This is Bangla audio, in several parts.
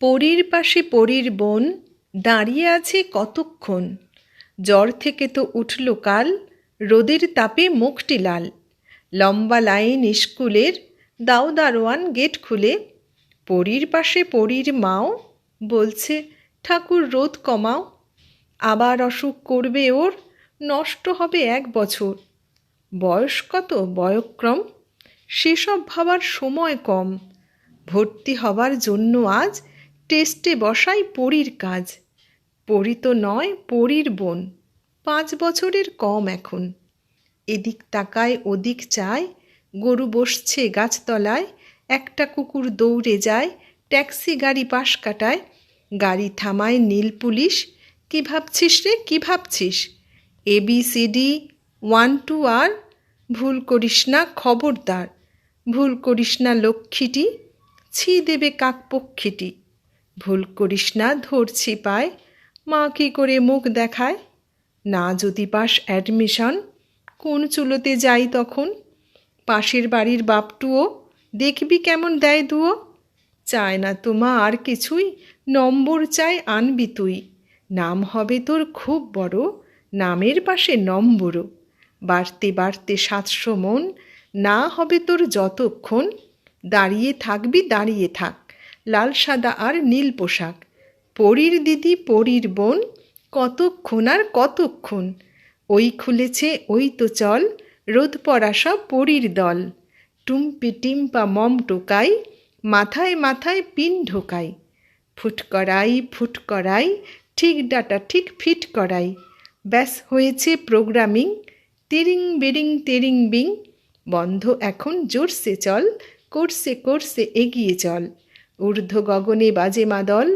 পরীর পাশে পরীর বোন, দাঁড়িয়ে আছে কতক্ষণ? জ্বর থেকে তো উঠল কাল, রোদের তাপে মুখটি লাল। লম্বা লাইন স্কুলের, দাও দারোয়ান গেট খুলে। পরীর পাশে পরীর মাও, বলছে, ঠাকুর রোদ কমাও। আবার অসুখ করবে ওর, নষ্ট হবে এক বছর। বয়স কত, বয়ক্রম? সেসব ভাবার সময় কম। ভর্তি হবার জন্য আজ টেস্টে বসাই পরীর কাজ। পরি তো নয়, পরীর বোন। পাঁচ বছরের কম এখন। এদিক তাকায়, ওদিক চায়। গরু বসছে গাছতলায়। একটা কুকুর দৌড়ে যায়। ট্যাক্সি গাড়ি পাশ কাটায়। গাড়ি থামায় নীল পুলিশ। কী ভাবছিস রে? কী ভাবছিস? A, B, C, D, one, two, আর। ভুল করিস না, খবরদার। ভুল করিস না, লক্ষ্মীটি। ছি, দেবে কাকপক্ষীটি। ভুল করিস না, ধরছি পায় মা কী করে মুখ দেখায়? না যদি পাস অ্যাডমিশন কোন চুলোতে যাই তখন? পাশের বাড়ির বাপটুও দেখবি কেমন দেয় দুও চায় না তোমা আর কিছুই, নম্বর চাই আনবি তুই। নাম হবে তোর খুব বড়, নামের পাশে নম্বরও। বাড়তে বাড়তে সাতশো মন, না হবে তোর যতক্ষণ। দাঁড়িয়ে থাকবি, দাঁড়িয়ে থাক। লাল সাদা আর নীল পোশাক। পরীর দিদি, পরীর বোন, কতক্ষণ আর কতক্ষণ? ওই খুলেছে, ওই তো চল রোদ পড়া সব পরীর দল। টুম্পি টিম্পা মম টোকাই, মাথায় মাথায় পিন ঢোকাই। ফুট করাই ফুট করাই, ঠিক ডাটা, ঠিক ফিট করাই। ব্যাস হয়েছে প্রোগ্রামিং। তিরিং বিরিং, তিরিং বিং। বন্ধ এখন, জোরসে চল করছে করছে এগিয়ে চল। ঊর্ধ্ব গগনে বাজে মাদল,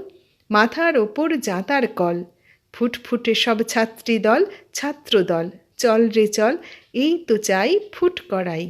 মাথার ওপর জাঁতার কল, ফুটফুটে সব ছাত্রী দল ছাত্রদল, চল রে চল, এই তো চাই ফুট করাই